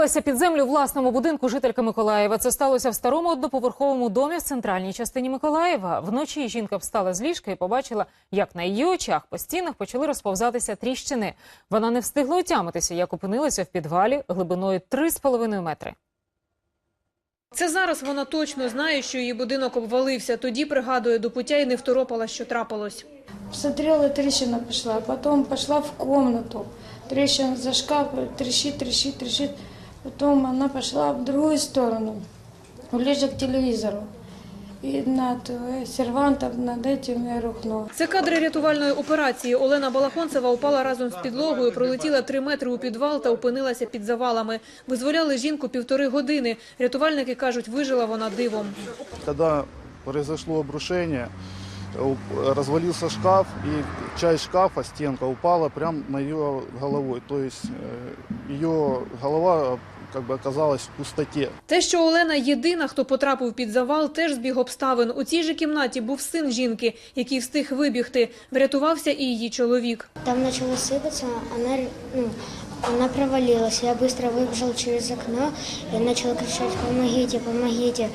Провалилася під землю власному будинку жителька Миколаєва. Це сталося в старому одноповерховому домі в центральній частині Миколаєва. Вночі жінка встала з ліжка і побачила, як на її очах по стінах почали розповзатися тріщини. Вона не встигла отямитися, як опинилася в підвалі глибиною 3,5 метри. Це зараз вона точно знає, що її будинок обвалився. Тоді пригадує до пуття і не второпала, що трапилось. Смотрела, трещина пошла, потом пошла в комнату. Трещина за шкаф, трещит, трещит, трещит. Потом она пошла в другую сторону, ближе к телевизору. И над сервантом, над этим я рухнула. Це кадри рятувальної операції. Олена Балахонцева упала разом з підлогою, пролетіла три метри у підвал та опинилася під завалами. Визволяли жінку півтори години. Рятувальники кажуть, вижила вона дивом. Когда произошло обрушение, у- развалился шкаф, и часть шкафа, стенка, упала прямо на ее головой. То есть э, ее голова как бы оказалась в пустоте. Те, що Олена єдина, хто потрапив під завал, теж збіг обставин. У цій же кімнаті був син жінки, який встиг вибігти. Врятувався і її чоловік. Там начало сыпаться, она, ну, она провалилась. Я быстро выбежал через окно и начал кричать «помогите, помогите».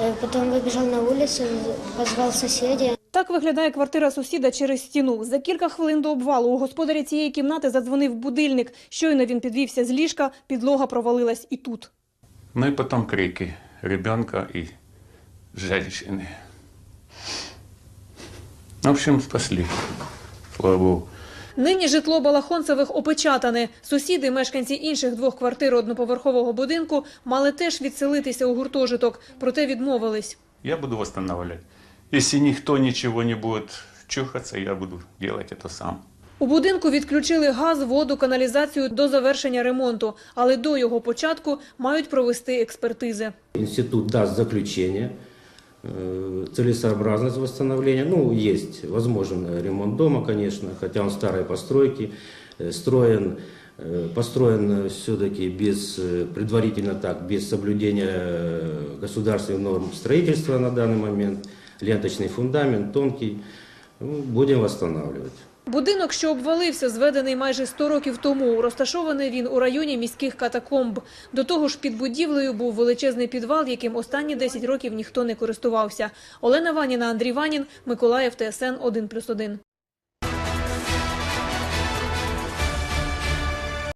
Э, Потом выбежал на улицу, позвал соседей. Так виглядає квартира сусіда через стіну. За кілька хвилин до обвалу у господаря цієї кімнати задзвонив будильник. Щойно він підвівся з ліжка, підлога провалилась і тут. Ну и потом крики ребенка и женщины. В общем, спасли. Слава Богу. Нині житло Балахонцевих опечатане. Сусіди, мешканці інших двох квартир одноповерхового будинку, мали теж відселитися у гуртожиток, проте відмовились. Я буду восстанавливать. Если никто ничего не будет чухаться, я буду делать это сам. У будинку відключили газ, воду, каналізацію до завершення ремонту, але до його початку мають провести експертизи. Институт даст заключение, э, целесообразность восстановления. Ну, есть возможен ремонт дома, конечно, хотя он старой постройки, э, строен, э, построен все-таки без, э, предварительно так, без соблюдения э, государственных норм строительства на данный момент, ленточный фундамент, тонкий, Ну, будем восстанавливать. Будинок, що обвалився, зведений майже 100 років тому. Розташований він у районі міських катакомб. До того ж, під будівлею був величезний підвал, яким останні 10 років ніхто не користувався. Олена Ваніна, Андрій Ванін, Миколаїв, ТСН 1+,1.